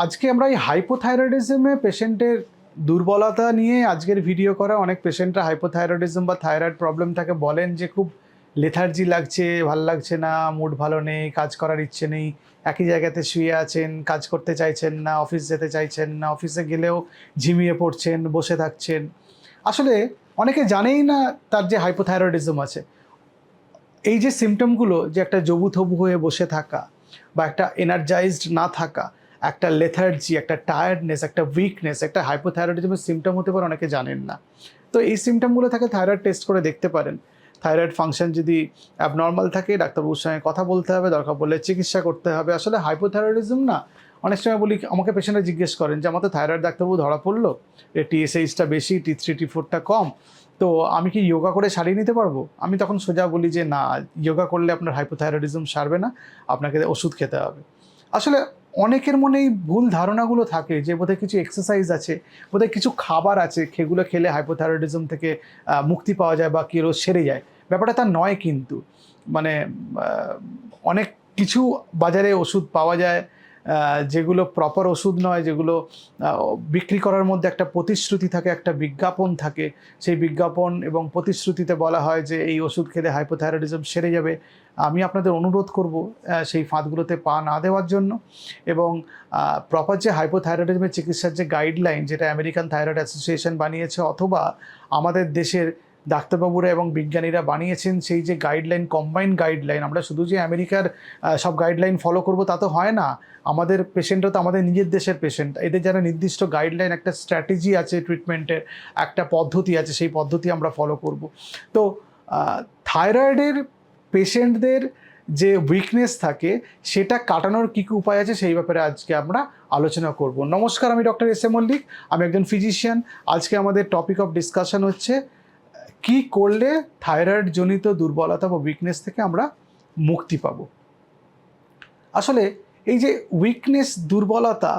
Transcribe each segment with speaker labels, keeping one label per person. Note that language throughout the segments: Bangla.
Speaker 1: আজকে আমরা এই হাইপোথাইরয়েডিজমে পেশেন্টের দুর্বলতা নিয়ে আজকের ভিডিও করা অনেক পেশেন্টরা হাইপোথাইরয়েডিজম বা থাইরয়েড প্রবলেম থাকে বলেন যে, খুব লেথার্জি লাগছে, ভালো লাগছে না মুড ভালো নেই, কাজ করার ইচ্ছে নেই, একই জায়গাতে শুয়ে আছেন, কাজ করতে চাইছেন না অফিস যেতে চাইছেন না অফিসে গেলেও ঝিমিয়ে পড়ছেন, বসে থাকছেন। আসলে অনেকে জানেই না তার যে হাইপোথাইরয়েডিজম আছে। এই যে সিমটমগুলো যে একটা জবুথবু হয়ে বসে থাকা বা একটা এনার্জাইজড না থাকা একটা লেথার্জি একটা টায়ার্ডনেস একটা উইকনেস একটা হাইপোথাইরয়েডিজমের সিমটম হতে পারে, অনেকে জানেন না। তো এই সিমটমগুলো থাকে থাইরয়েড টেস্ট করে দেখতে পারেন। থাইরয়েড ফাংশন যদি অ্যাবনর্মাল থাকে, ডাক্তারবাবুর সঙ্গে কথা বলতে হবে, দরকার পড়লে চিকিৎসা করতে হবে। আসলে হাইপোথাইরয়েডিজম না, অনেক সময় বলি, আমাকে পেশেন্টরা জিজ্ঞেস করেন যে আমার তো থাইরয়েড ডাক্তারবাবু ধরা পড়ল? টিএসএইচটা বেশি টি থ্রি টি ফোরটা কম। তো আমি কি যোগা করে সারিয়ে নিতে পারব? আমি তখন সোজা বলি যে, না যোগা করলে আপনার হাইপোথাইরয়েডিজম সারবে না, আপনাকে ওষুধ খেতে হবে। আসলে অনেকের মনেই ভুল ধারণাগুলো থাকে যে বোধহয় কিছু এক্সারসাইজ আছে, বোধহয় কিছু খাবার আছে সেগুলো খেলে হাইপোথাইরয়েডিজম থেকে মুক্তি পাওয়া যায় বা কেউ সেরে যায়। ব্যাপারটা তা নয় কিন্তু। মানে অনেক কিছু বাজারে ওষুধ পাওয়া যায় যেগুলো প্রপার ওষুধ নয়, যেগুলো বিক্রি করার মধ্যে একটা প্রতিশ্রুতি থাকে, একটা বিজ্ঞাপন থাকে। সেই বিজ্ঞাপন এবং প্রতিশ্রুতিতে বলা হয় যে, এই ওষুধ খেলে হাইপোথাইরয়েডিজম সেরে যাবে। আমি আপনাদের অনুরোধ করব সেই ফাঁদগুলোতে পা না দেওয়ার জন্য এবং প্রপার যে হাইপোথাইরয়েডিজমের চিকিৎসার যে গাইডলাইন যেটা আমেরিকান থাইরয়েড অ্যাসোসিয়েশন বানিয়েছে অথবা আমাদের দেশের ডাক্তারবাবুরা এবং বিজ্ঞানীরা বানিয়েছেন সেই যে গাইডলাইন কম্বাইন গাইডলাইন আমরা শুধু যে আমেরিকার সব গাইডলাইন ফলো করব তা তো হয় না। আমাদের পেশেন্টরা তো আমাদের নিজের দেশের পেশেন্ট এদের যারা নির্দিষ্ট গাইডলাইন একটা স্ট্র্যাটেজি আছে ট্রিটমেন্টের একটা পদ্ধতি আছে, সেই পদ্ধতি আমরা ফলো করব। তো থাইরয়েডের পেশেন্টদের যে উইকনেস থাকে, সেটা কাটানোর কী কী উপায় আছে, সেই ব্যাপারে আজকে আমরা আলোচনা করব। নমস্কার, আমি ডক্টর এস এ মল্লিক, আমি একজন ফিজিশিয়ান আজকে আমাদের টপিক অফ ডিসকাশন হচ্ছে কি করলে থাইরয়েড জনিত দুর্বলতা বা উইকনেস থেকে আমরা মুক্তি পাব? আসলে এই যে উইকনেস দুর্বলতা,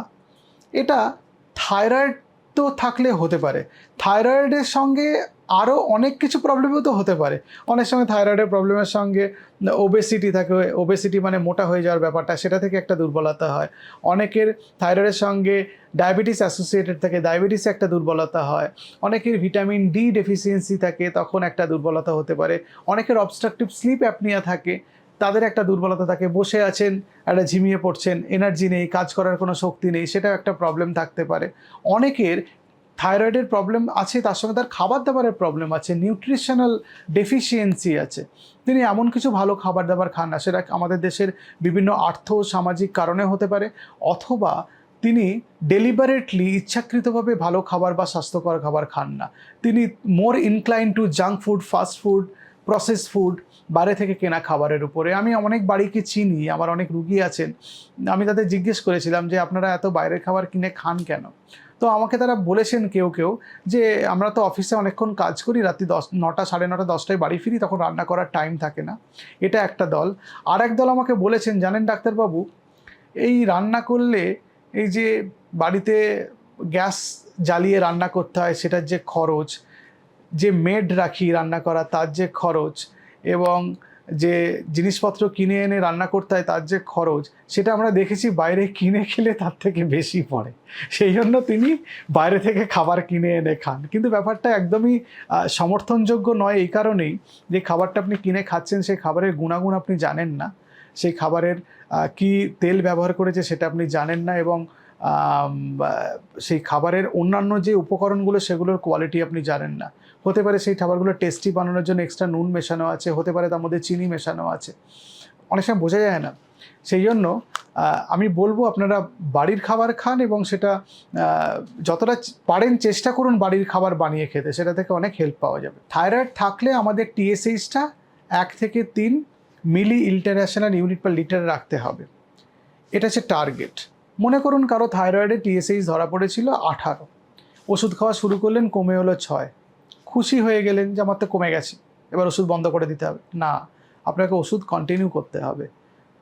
Speaker 1: এটা থাইরয়েড তো থাকলে হতে পারে। থাইরয়েডের সঙ্গে আরও অনেক কিছু প্রবলেমও তো হতে পারে। অনেক সময় থাইরয়েডের প্রবলেমের সঙ্গে ওবেসিটি থাকে ওবেসিটি মানে মোটা হয়ে যাওয়ার ব্যাপারটা, সেটা থেকে একটা দুর্বলতা হয়। অনেকের থাইরয়েডের সঙ্গে ডায়াবেটিস অ্যাসোসিয়েটেড থাকে ডায়াবেটিসে একটা দুর্বলতা হয়। অনেকের ভিটামিন ডি ডেফিসিয়েন্সি থাকে, তখন একটা দুর্বলতা হতে পারে। অনেকের অবস্ট্রাকটিভ স্লিপ অ্যাপনিয়া থাকে, তাদের একটা দুর্বলতা থাকে। বসে আছেন, একটা ঝিমিয়ে পড়ছেন এনার্জি নেই, কাজ করার কোনো শক্তি নেই, সেটাও একটা প্রবলেম থাকতে পারে। অনেকের থাইরয়েডের প্রবলেম আছে, তার সঙ্গে তার খাবার দাবারের প্রবলেম আছে নিউট্রিশনাল ডেফিসিয়েন্সি আছে। তিনি এমন কিছু ভালো খাবার দাবার খান না, সেটা আমাদের দেশের বিভিন্ন আর্থ সামাজিক কারণে হতে পারে, অথবা তিনি ডেলিবারেটলি ইচ্ছাকৃতভাবে ভালো খাবার বা স্বাস্থ্যকর খাবার খান না। তিনি more inclined to junk food fast food process food বাইরে থেকে কেনা খাবারের উপরে। আমি অনেক বাড়িকে চিনি, আমার অনেক রুগী আছেন। আমি তাদের জিজ্ঞেস করেছিলাম যে, আপনারা এত বাইরের খাবার কিনে খান কেন? তো আমাকে তারা বলেছেন কেউ কেউ যে, আমরা তো অফিসে অনেকক্ষণ কাজ করি, রাত্রি দশ, নটা, সাড়ে নটা, দশটায় বাড়ি ফিরি, তখন রান্না করার টাইম থাকে না। এটা একটা দল। আর এক দল আমাকে বলেছেন, জানেন ডাক্তারবাবু, এই রান্না করলে এই যে বাড়িতে গ্যাস জ্বালিয়ে রান্না করতে হয়, সেটার যে খরচ, যে মেড রাখি রান্না করা, তার যে খরচ এবং যে জিনিসপত্র কিনে এনে রান্না করতে হয়, তার যে খরচ, সেটা আমরা দেখেছি বাইরে কিনে খেলে তার থেকে বেশি পড়ে। সেই জন্য তিনি বাইরে থেকে খাবার কিনে এনে খান। কিন্তু ব্যাপারটা একদমই সমর্থনযোগ্য নয় এই কারণেই যে খাবারটা আপনি কিনে খাচ্ছেন, সেই খাবারের গুণাগুণ আপনি জানেন না। সেই খাবারের কি তেল ব্যবহার করেছে সেটা আপনি জানেন না এবং সেই খাবারের অন্যান্য যে উপকরণগুলো, সেগুলোর কোয়ালিটি আপনি জানেন না। হতে পারে সেই খাবারগুলো টেস্টি বানানোর জন্য এক্সট্রা নুন মেশানো আছে, হতে পারে তার মধ্যে চিনি মেশানো আছে। অনেক সময় বোঝা যায় না। সেই জন্য আমি বলব আপনারা বাড়ির খাবার খান এবং সেটা যতটা পারেন চেষ্টা করুন বাড়ির খাবার বানিয়ে খেতে, সেটা থেকে অনেক হেল্প পাওয়া যাবে। থাইরয়েড থাকলে আমাদের টিএসএইচটা এক থেকে তিন মিলি ইন্টারন্যাশনাল ইউনিট পার লিটারে রাখতে হবে। এটা হচ্ছে টার্গেট মনে করুন কারও থাইরয়েডে টিএসএইচ ধরা পড়েছিল আঠারো। ওষুধ খাওয়া শুরু করলেন, কমে হলো ছয়। খুশি হয়ে গেলেন যে আমার তো কমে গেছে, এবার ওষুধ বন্ধ করে দিতে হবে। না, আপনাকে ওষুধ কন্টিনিউ করতে হবে।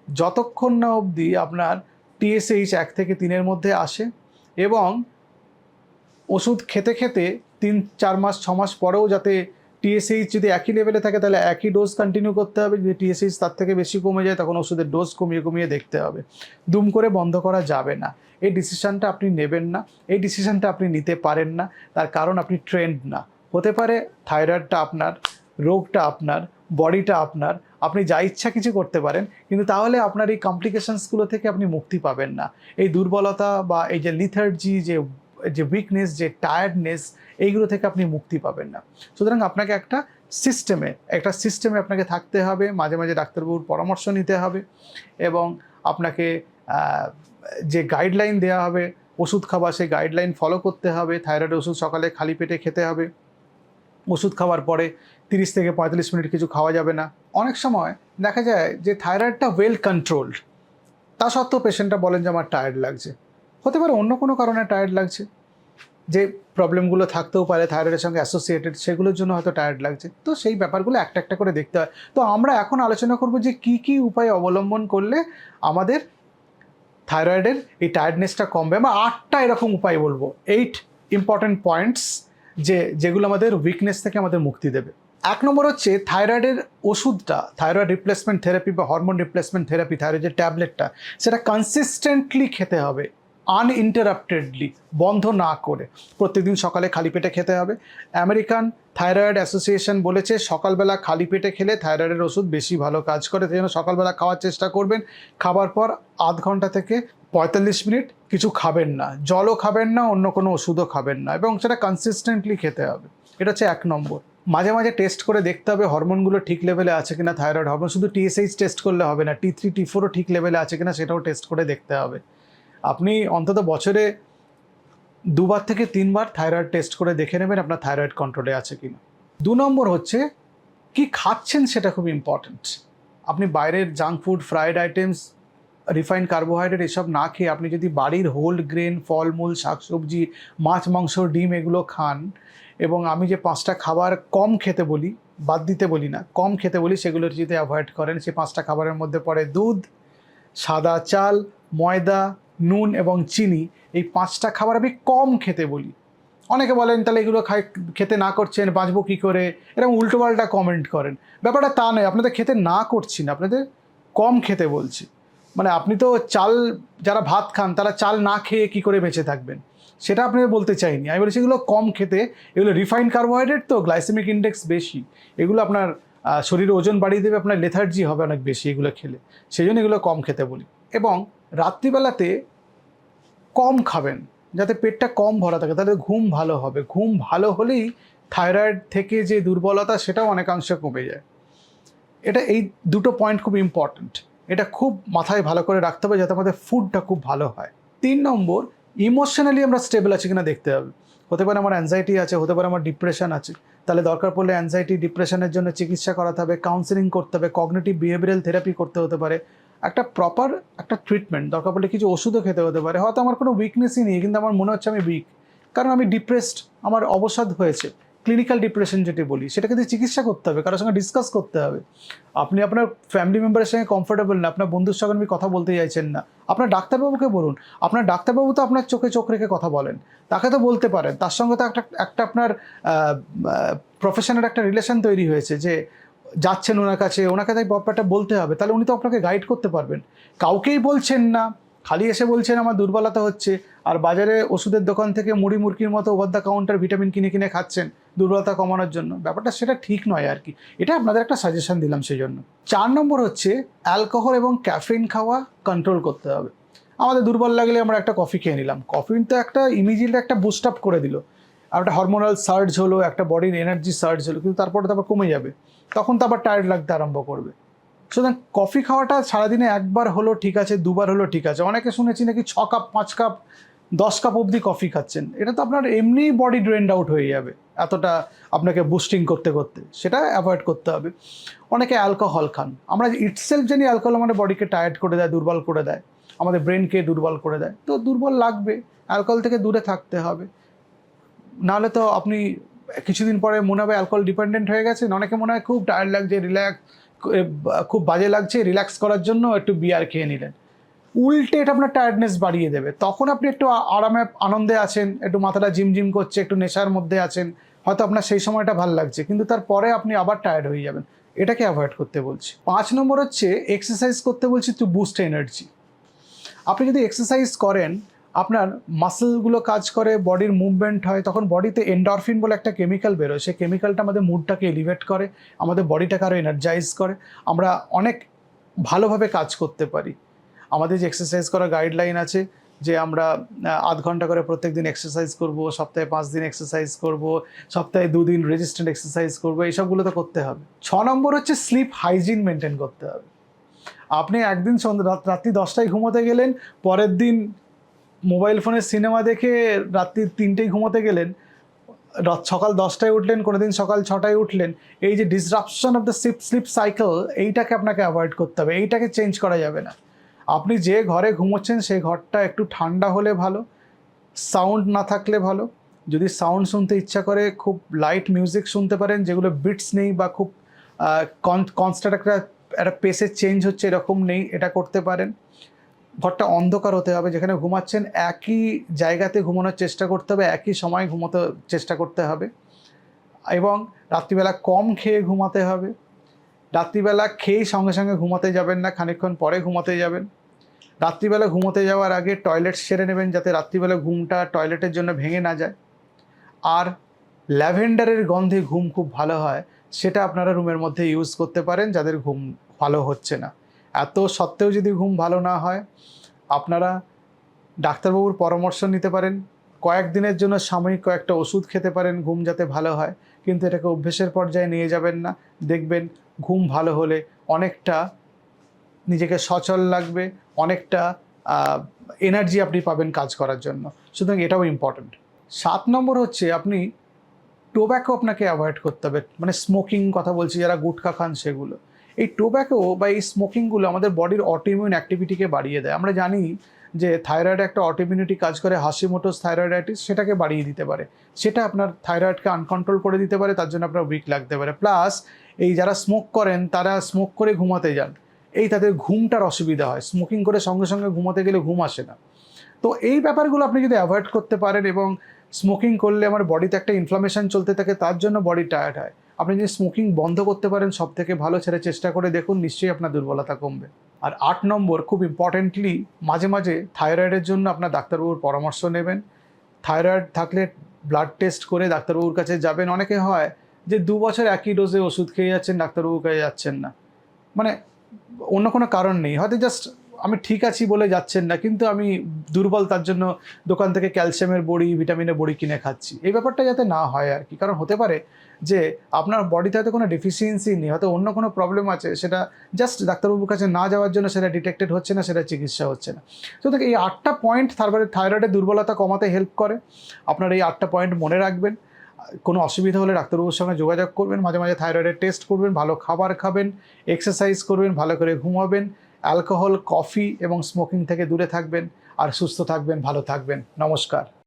Speaker 1: যতক্ষণ না অবধি আপনার টিএসএইচ এক থেকে তিনের মধ্যে আসে এবং ওষুধ খেতে খেতে তিন, চার মাস, ছ মাস পরেও যাতে টিএসএইচ যদি একই লেভেলে থাকে, তাহলে একই ডোজ কন্টিনিউ করতে হবে। যদি টিএসএইচ তার থেকে বেশি কমে যায়, তখন ওষুধের ডোজ কমিয়ে কমিয়ে দেখতে হবে। দুম করে বন্ধ করা যাবে না। এই ডিসিশানটা আপনি নেবেন না। এই ডিসিশানটা আপনি নিতে পারেন না। তার কারণ আপনি ট্রেন্ড না। হতে পারে থাইরয়েডটা আপনার, রোগটা আপনার বডিটা আপনার, আপনি যা ইচ্ছা কিছু করতে পারেন, কিন্তু তাহলে আপনার এই কমপ্লিকেশনসগুলো থেকে আপনি মুক্তি পাবেন না। এই দুর্বলতা বা এই যে লিথার্জি যে যে উইকনেস যে টায়ার্ডনেস এইগুলো থেকে আপনি মুক্তি পাবেন না। সুতরাং আপনাকে একটা সিস্টেমে একটা সিস্টেমে আপনাকে থাকতে হবে, মাঝে মাঝে ডাক্তারবাবুর পরামর্শ নিতে হবে এবং আপনাকে যে গাইডলাইন দেওয়া হবে, ওষুধ খাওয়া, সেই গাইডলাইন ফলো করতে হবে থাইরয়েড ওষুধ সকালে খালি পেটে খেতে হবে, ওষুধ খাওয়ার পরে তিরিশ থেকে পঁয়তাল্লিশ মিনিট কিছু খাওয়া যাবে না। অনেক সময় দেখা যায় যে থাইরয়েডটা ওয়েল কন্ট্রোলড তা সত্ত্বেও পেশেন্টটা বলেন যে আমার টায়ার্ড লাগছে। হতে পারে অন্য কোনো কারণে টায়ার্ড লাগছে। যে প্রবলেমগুলো থাকতেও পারে থাইরয়েডের সঙ্গে অ্যাসোসিয়েটেড সেগুলোর জন্য হয়তো টায়ার্ড লাগছে। তো সেই ব্যাপারগুলো একটা একটা করে দেখতে হয়। তো আমরা এখন আলোচনা করব যে কি কি উপায় অবলম্বন করলে আমাদের থাইরয়েডের এই টায়ার্ডনেসটা কমবে। আমরা আটটা এরকম উপায় বলব। এইট ইম্পর্ট্যান্ট পয়েন্টস যে, যেগুলো আমাদের উইকনেস থেকে আমাদের মুক্তি দেবে। এক নম্বর হচ্ছে থাইরয়েডের ওষুধটা থাইরয়েড রিপ্লেসমেন্ট থেরাপি বা হরমোন রিপ্লেসমেন্ট থেরাপি থাইরয়েডের ট্যাবলেটটা সেটা কনসিস্টেন্টলি খেতে হবে। আনইন্টারাপ্টেডলি বন্ধ না করে। প্রত্যেকদিন সকালে খালি পেটে খেতে হবে। আমেরিকান থাইরয়েড অ্যাসোসিয়েশন বলেছে, সকালবেলা খালি পেটে খেলে থাইরয়েডের ওষুধ বেশি ভালো কাজ করে। সেই জন্য সকালবেলা খাওয়ার চেষ্টা করবেন। খাবার পর আধ ঘণ্টা থেকে পঁয়তাল্লিশ মিনিট কিছু খাবেন না। জলও খাবেন না, অন্য কোনো ওষুধও খাবেন না এবং সেটা কনসিস্টেন্টলি খেতে হবে। এটা হচ্ছে এক নম্বর। মাঝে মাঝে টেস্ট করে দেখতে হবে হরমোনগুলো ঠিক লেভেলে আছে কিনা, থাইরয়েড হরমোন। শুধু টিএসএইচ টেস্ট করলে হবে না টি থ্রি টি ফোরও ঠিক লেভেলে আছে কিনা, সেটাও টেস্ট করে দেখতে হবে। আপনি অন্তত বছরে দুবার থেকে তিনবার থাইরয়েড টেস্ট করে দেখে নেবেন আপনার থাইরয়েড কন্ট্রোলে আছে কিনা। দু নম্বর হচ্ছে, কি খাচ্ছেন সেটা খুব ইম্পর্ট্যান্ট আপনি বাইরের junk food fried items refined carbohydrate এসব না খেয়ে আপনি যদি বাড়ির হোল গ্রেন ফলমূল, শাকসবজি, মাছ, মাংস, ডিম এগুলো খান, এবং আমি যে পাঁচটা খাবার কম খেতে বলি, বাদ দিতে বলি না, কম খেতে বলি, সেগুলো যদি অ্যাভয়েড করেন সেই পাঁচটা খাবারের মধ্যে পড়ে দুধ, সাদা চাল, ময়দা নুন এবং চিনি, এই পাঁচটা খাবার আমি কম খেতে বলি। অনেকে বলেন, তাহলে এগুলো খাই, খেতে না করছেন, বাঁচবো কী করে? এরকম উল্টোপাল্টা কমেন্ট করেন। ব্যাপারটা তা নয়, আপনাদের খেতে না করছি না, আপনাদের কম খেতে বলছি। মানে আপনি তো চাল, যারা ভাত খান, তারা চাল না খেয়ে কি করে বেঁচে থাকবেন? সেটা আপনাদের বলতে চাইনি। আমি বলেছি এগুলো কম খেতে, এগুলো রিফাইন্ড কার্বোহাইড্রেট তো গ্লাইসেমিক ইন্ডেক্স বেশি। এগুলো আপনার শরীরে ওজন বাড়িয়ে দেবে, আপনার লেথার্জি হবে অনেক বেশি এগুলো খেলে। সেই জন্য এগুলো কম খেতে বলি। এবং রাত্রিবেলাতে কম খাবেন, যাতে পেটটা কম ভরা থাকে, তাহলে ঘুম ভালো হবে। ঘুম ভালো হলেই থাইরয়েড থেকে যে দুর্বলতা, সেটাও অনেকাংশে কমে যায়। এটা এই দুটো পয়েন্ট খুব ইম্পর্ট্যান্ট এটা খুব মাথায় ভালো করে রাখতে হবে, যাতে আমাদের ফুডটা খুব ভালো হয়। তিন নম্বর ইমোশনালি আমরা স্টেবল আছি কিনা দেখতে হবে। হতে পারে আমার অ্যাংজাইটি আছে, হতে পারে আমার ডিপ্রেশন আছে। তাহলে দরকার পড়লে অ্যাংজাইটি ডিপ্রেশনের জন্য চিকিৎসা করাতে হবে কাউন্সেলিং করতে হবে কগনেটিভ বিহেভিয়ারাল থেরাপি করতে হতে পারে। একটা প্রপার একটা ট্রিটমেন্ট দরকার পড়লে কিছু ওষুধও খেতে হতে পারে। হয়তো আমার কোনো উইকনেসই নেই, কিন্তু আমার মনে হচ্ছে আমি উইক কারণ আমি ডিপ্রেসড আমার অবসাদ হয়েছে। ক্লিনিক্যাল ডিপ্রেশন যেটি বলি, সেটাকে দিয়ে চিকিৎসা করতে হবে, কারোর সঙ্গে ডিসকাস করতে হবে। আপনি আপনার ফ্যামিলি মেম্বারের সঙ্গে কমফোর্টেবল না, আপনার বন্ধুর সঙ্গে আপনি কথা বলতে চাইছেন না, আপনার ডাক্তারবাবুকে বলুন। আপনার ডাক্তারবাবু তো আপনার চোখে চোখ রেখে কথা বলেন, তাকে তো বলতে পারেন। তার সঙ্গে তো একটা একটা আপনার প্রফেশনের একটা রিলেশন তৈরি হয়েছে যে যাচ্ছেন ওনার কাছে, ওনাকে তাই ব্যাপারটা বলতে হবে। তাহলে উনি তো আপনাকে গাইড করতে পারবেন। কাউকেই বলছেন না। খালি এসে বলছেন, আমার দুর্বলতা হচ্ছে। আর বাজারে ওষুধের দোকান থেকে মুড়ি, মুরগির মতো ওভার দ্য কাউন্টার ভিটামিন কিনে কিনে খাচ্ছেন দুর্বলতা কমানোর জন্য। ব্যাপারটা সেটা ঠিক নয় আর কি। এটা আপনাদের একটা সাজেশন দিলাম সেই জন্য চার নম্বর হচ্ছে অ্যালকোহল এবং ক্যাফিন খাওয়া কন্ট্রোল করতে হবে। আমাদের দুর্বল লাগলে আমরা একটা কফি খেয়ে নিলাম। কফিন তো একটা ইমিডিয়েটলি একটা বুস্ট আপ করে দিল। একটা হরমোনাল সার্জ হলো, একটা বডির এনার্জি সার্জ হলো, কিন্তু তারপরে তো আবার কমে যাবে। তখন তো আবার টায়ার্ড লাগতে আরম্ভ করবে। সুতরাং কফি খাওয়াটা সারাদিনে একবার হলো ঠিক আছে, দুবার হলো ঠিক আছে। অনেকে শুনেছি নাকি ছ কাপ পাঁচ কাপ দশ কাপ অবধি কফি খাচ্ছেন। এটা তো আপনার এমনি বডি ড্রেন্ড আউট হয়ে যাবে, এতটা আপনাকে বুস্টিং করতে করতে। সেটা অ্যাভয়েড করতে হবে। অনেকে অ্যালকোহল খান। আমরা ইটসেলফ জানি অ্যালকোহল আমাদের বডিকে টায়ার্ড করে দেয়, দুর্বল করে দেয়। আমাদের ব্রেনকে দুর্বল করে দেয়। তো দুর্বল লাগবে। অ্যালকোহল থেকে দূরে থাকতে হবে। নাহলে তো আপনি কিছুদিন পরে মনে হবে অ্যালকোহল ডিপেন্ডেন্ট হয়ে গেছেন। অনেকে মনে হয় খুব টায়ার্ড লাগছে রিল্যাক্স খুব বাজে লাগছে রিল্যাক্স করার জন্য একটু বিয়ার খেয়ে নিলেন। উল্টে এটা আপনার টায়ার্ডনেস বাড়িয়ে দেবে। তখন আপনি একটু আরামে, আনন্দে আছেন, একটু মাথাটা ঝিমঝিম করছে, একটু নেশার মধ্যে আছেন, হয়তো আপনার সেই সময়টা ভালো লাগছে, কিন্তু তারপরে আপনি আবার টায়ার্ড হয়ে যাবেন। এটাকে অ্যাভয়েড করতে বলছি। পাঁচ নম্বর হচ্ছে এক্সারসাইজ করতে বলছি টু বুস্ট এনার্জি আপনি যদি এক্সারসাইজ করেন আপনার মাসেলগুলো কাজ করে বডির মুভমেন্ট হয়, তখন বডিতে এন্ডরফিন বলে একটা কেমিক্যাল বেরোয়। সেই কেমিক্যালটা আমাদের মুডটাকে এলিভেট করে, আমাদের বডিটাকে আরও এনার্জাইজ করে। আমরা অনেক ভালোভাবে কাজ করতে পারি। আমাদের যে এক্সারসাইজ করার গাইডলাইন আছে, যে আমরা আধ ঘণ্টা করে প্রত্যেক দিন এক্সারসাইজ করব, সপ্তাহে পাঁচ দিন এক্সারসাইজ করব, সপ্তাহে দুদিন রেজিস্ট্যান্ট এক্সারসাইজ করব, এইসবগুলো তো করতে হবে। ছ নম্বর হচ্ছে স্লিপ হাইজিন মেনটেন করতে হবে। আপনি একদিন রাত্রি দশটায় ঘুমোতে গেলেন, পরের দিন মোবাইল ফোনে সিনেমা দেখে রাত্রি তিনটেই ঘুমোতে গেলেন সকাল দশটায় উঠলেন কোনো দিন সকাল ছটায় উঠলেন, এই যে disruption of the sleep sleep cycle এইটাকে আপনাকে অ্যাভয়েড করতে হবে, এইটাকে চেঞ্জ করা যাবে না। আপনি যে ঘরে ঘুমোচ্ছেন সেই ঘরটা একটু ঠান্ডা হলে ভালো সাউন্ড না থাকলে ভালো। যদি সাউন্ড শুনতে ইচ্ছা করে, খুব লাইট মিউজিক শুনতে পারেন, যেগুলো বিটস নেই বা খুব কনস্ট্যান্ট একটা একটা পেসে চেঞ্জ হচ্ছে, এরকম নেই, এটা করতে পারেন। ঘরটা অন্ধকার হতে হবে, যেখানে ঘুমাচ্ছেন একই জায়গাতে ঘুমানোর চেষ্টা করতে হবে, একই সময় ঘুমোতে চেষ্টা করতে হবে। এবং রাত্রিবেলা কম খেয়ে ঘুমাতে হবে। রাত্রিবেলা খেয়েই সঙ্গে সঙ্গে ঘুমাতে যাবেন না, খানিকক্ষণ পরে ঘুমাতে যাবেন। রাত্রিবেলা ঘুমোতে যাওয়ার আগে টয়লেট সেরে নেবেন, যাতে রাত্রিবেলা ঘুমটা টয়লেটের জন্য ভেঙে না যায়। আর ল্যাভেন্ডারের গন্ধে ঘুম খুব ভালো হয়, সেটা আপনারা রুমের মধ্যে ইউজ করতে পারেন, যাদের ঘুম ভালো হচ্ছে না। এত সত্ত্বেও যদি ঘুম ভালো না হয়, আপনারা ডাক্তারবাবুর পরামর্শ নিতে পারেন। কয়েকদিনের জন্য সাময়িক কয়েকটা ওষুধ খেতে পারেন ঘুম যাতে ভালো হয়, কিন্তু এটাকে অভ্যেসের পর্যায়ে নিয়ে যাবেন না। দেখবেন ঘুম ভালো হলে অনেকটা নিজেকে সচল লাগবে, অনেকটা এনার্জি আপনি পাবেন কাজ করার জন্য। সুতরাং এটাও ইম্পর্ট্যান্ট সাত নম্বর হচ্ছে আপনি টোব্যাকো আপনাকে অ্যাভয়েড করতে হবে। মানে স্মোকিং কথা বলছি, যারা গুটখা খান সেগুলো। এই টোব্যাকো বা এই স্মোকিংগুলো আমাদের বডির অটোইমিউন অ্যাক্টিভিটিকে বাড়িয়ে দেয়। আমরা জানি যে থাইরয়েড একটা অটোইমিউনিটি কাজ করে হাসি হাসিমোটোস থাইরয়েডাইটিস সেটাকে বাড়িয়ে দিতে পারে। সেটা আপনার থাইরয়েডকে আনকন্ট্রোল করে দিতে পারে, তার জন্য আপনার উইক লাগতে পারে। প্লাস এই যারা স্মোক করেন, তারা স্মোক করে ঘুমাতে যান। এই তাদের ঘুমটার অসুবিধা হয়। স্মোকিং করে সঙ্গে সঙ্গে ঘুমাতে গেলে ঘুম আসে না। তো এই ব্যাপারগুলো আপনি যদি অ্যাভয়েড করতে পারেন এবং স্মোকিং করলে আমার বডিতে একটা ইনফ্লামেশন চলতে থাকে, তার জন্য বডি টায়ার্ড হয়। আপনি যদি স্মোকিং বন্ধ করতে পারেন সব থেকে ভালো ছেড়ে চেষ্টা করে দেখুন, নিশ্চয়ই আপনার দুর্বলতা কমবে। আর আট নম্বর, খুব ইম্পর্টেন্টলি মাঝে মাঝে থাইরয়েডের জন্য আপনার ডাক্তারবাবুর পরামর্শ নেবেন। থাইরয়েড থাকলে ব্লাড টেস্ট করে ডাক্তারবাবুর কাছে যাবেন। অনেকে হয় যে দু বছর একই ডোজে ওষুধ খেয়ে যাচ্ছেন ডাক্তারবাবুর কাছে যাচ্ছেন না। মানে অন্য কোনো কারণ নেই। হয়তো জাস্ট আমি ঠিক আছি বলে যাচ্ছেন না, কিন্তু আমি দুর্বল তার জন্য দোকান থেকে ক্যালসিয়ামের বড়ি, ভিটামিনের বড়ি কিনে খাচ্ছি। এই ব্যাপারটা যাতে না হয় আর কি। কারণ হতে পারে যে আপনার বডিতে হয়তো কোনো ডেফিসিয়েন্সি নেই, হয়তো অন্য কোনো প্রবলেম আছে, সেটা জাস্ট ডাক্তারবাবুর কাছে না যাওয়ার জন্য সেটা ডিটেক্টেড হচ্ছে না, সেটা চিকিৎসা হচ্ছে না। তো দেখ এই আটটা পয়েন্ট তারপরে থাইরয়েডের দুর্বলতা কমাতে হেল্প করে। আপনার এই আটটা পয়েন্ট মনে রাখবেন। কোনো অসুবিধা হলে ডাক্তারবাবুর সঙ্গে যোগাযোগ করবেন, মাঝে মাঝে থাইরয়েডের টেস্ট করবেন, ভালো খাবার খাবেন এক্সারসাইজ করবেন, ভালো করে ঘুমাবেন অ্যালকোহল কফি এবং স্মোকিং থেকে দূরে থাকবেন আর সুস্থ থাকবেন ভালো থাকবেন। নমস্কার।